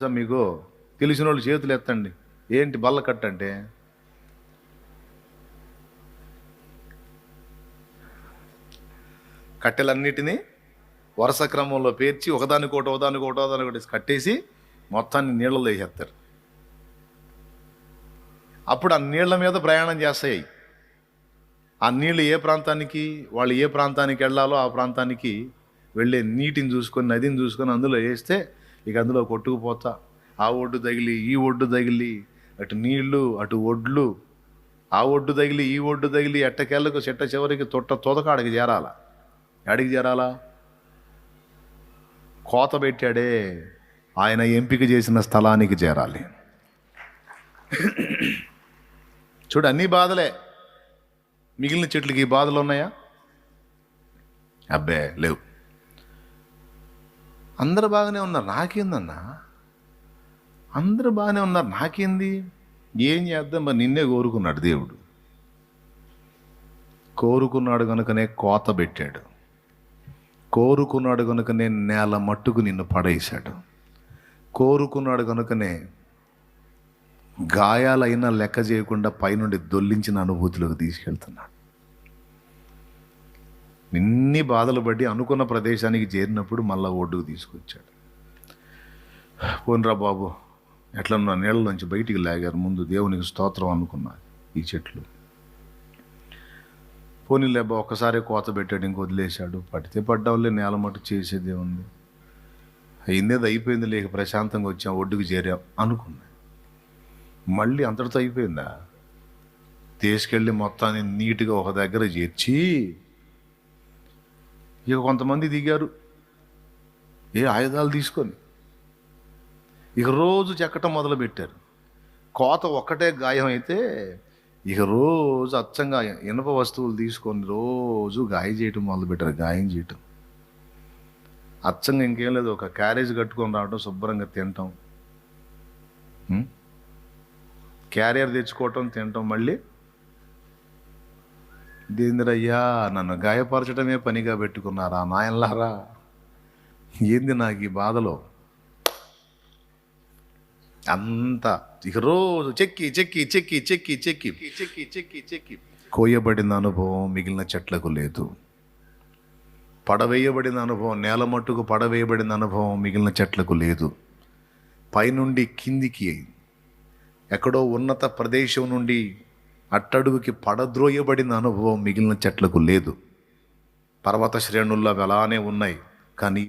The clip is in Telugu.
మీకు తెలిసిన వాళ్ళు చేతులు ఎత్తండి. ఏంటి బల్ల కట్ట అంటే? కట్టెలన్నిటినీ వరుస క్రమంలో పేర్చి ఒకదానికోటి ఒకదానికోటి ఒకదానికోటి కట్టేసి మొత్తాన్ని నీళ్ళలో వేసేస్తారు. అప్పుడు ఆ నీళ్ళ మీద ప్రయాణం చేస్తాయి. ఆ నీళ్ళు ఏ ప్రాంతానికి వాళ్ళు ఏ ప్రాంతానికి వెళ్ళాలో ఆ ప్రాంతానికి వెళ్ళే నీటిని చూసుకొని నదిని చూసుకొని అందులో వేస్తే ఇక అందులో కొట్టుకుపోతా. ఆ ఒడ్డు తగిలి ఈ ఒడ్డు తగిలి అటు నీళ్ళు అటు ఒడ్లు. ఆ ఒడ్డు తగిలి ఈ ఒడ్డు తగిలి ఎట్టకెళ్ళకు చెట్ట చివరికి తొట్ట తోదకాడికి చేరాల. అడిగి చేరాలా? కోత పెట్టాడే. ఆయన ఎంపిక చేసిన స్థలానికి చేరాలి. చూడు అన్ని బాధలే. మిగిలిన చెట్లకి ఈ బాధలు ఉన్నాయా? అబ్బే లేవు. అందరు బాగానే ఉన్నారు. నాకేందన్నా? అందరు బాగానే ఉన్నారు. నాకేంది? ఏం చేద్దాం? మరి నిన్నే కోరుకున్నాడు దేవుడు. కోరుకున్నాడు కనుకనే కోత పెట్టాడు. కోరుకున్నాడు కనుకనే నేల మట్టుకు నిన్ను పడేశాడు. కోరుకున్నాడు కనుకనే గాయాలైనా లెక్క చేయకుండా పైనుండి దొల్లించిన అనుభూతిలోకి తీసుకెళ్తున్నాడు. ఇన్ని బాధలు పడి అనుకున్న ప్రదేశానికి చేరినప్పుడు మళ్ళా ఒడ్డుకు తీసుకొచ్చాడు. పోన్రా బాబు ఎట్లన్నో నీళ్ళ నుంచి బయటికి లాగారు. ముందు దేవునికి స్తోత్రం అనుకున్నా ఈ చెట్లు. పోనీలే బా ఒక్కసారి కోత పెట్టాడు ఇంక వదిలేశాడు. పడితే పడ్డవాళ్ళే నేల మట్టు చేసేదే ఉంది. అయిందేది అయిపోయింది లేక ప్రశాంతంగా వచ్చాం ఒడ్డుకు చేరాం అనుకున్నా మళ్ళీ అంతటితో అయిపోయిందా? తీసుకెళ్ళి మొత్తాన్ని నీట్గా ఒక దగ్గర చేర్చి ఇక కొంతమంది దిగారు. ఏ ఆయుధాలు తీసుకొని. ఇక రోజు చెక్కటం మొదలుపెట్టారు. కోత ఒక్కటే గాయం అయితే ఇక రోజు అచ్చంగా ఇనప వస్తువులు తీసుకొని రోజు గాయం చేయటం మొదలు పెట్టారు గాయం చేయటం. అచ్చంగా ఇంకేం లేదు. ఒక క్యారేజ్ కట్టుకొని రావడం శుభ్రంగా తినటం. క్యారియర్ తెచ్చుకోవటం తినటం మళ్ళీ దేంద్రయ్యా నన్ను గాయపరచడమే పనిగా పెట్టుకున్నారా నాయన్లారా? ఏంది నాకు ఈ బాధలో? అంతా ఇక రోజు చెక్కి చెక్కి చెక్కి చెక్కి చెక్కి చెక్కి చెక్కి చెక్కి. కోయబడిన అనుభవం మిగిలిన చెట్లకు లేదు. పడవేయబడిన అనుభవం నేల మట్టుకు పడవేయబడిన అనుభవం మిగిలిన చెట్లకు లేదు. పైనుండి కిందికి ఎక్కడో ఉన్నత ప్రదేశం నుండి అట్టడుగుకి పడద్రోయబడిన అనుభవం మిగిలిన చెట్లకు లేదు. పర్వత శ్రేణుల్లో అలానే ఉన్నాయి కానీ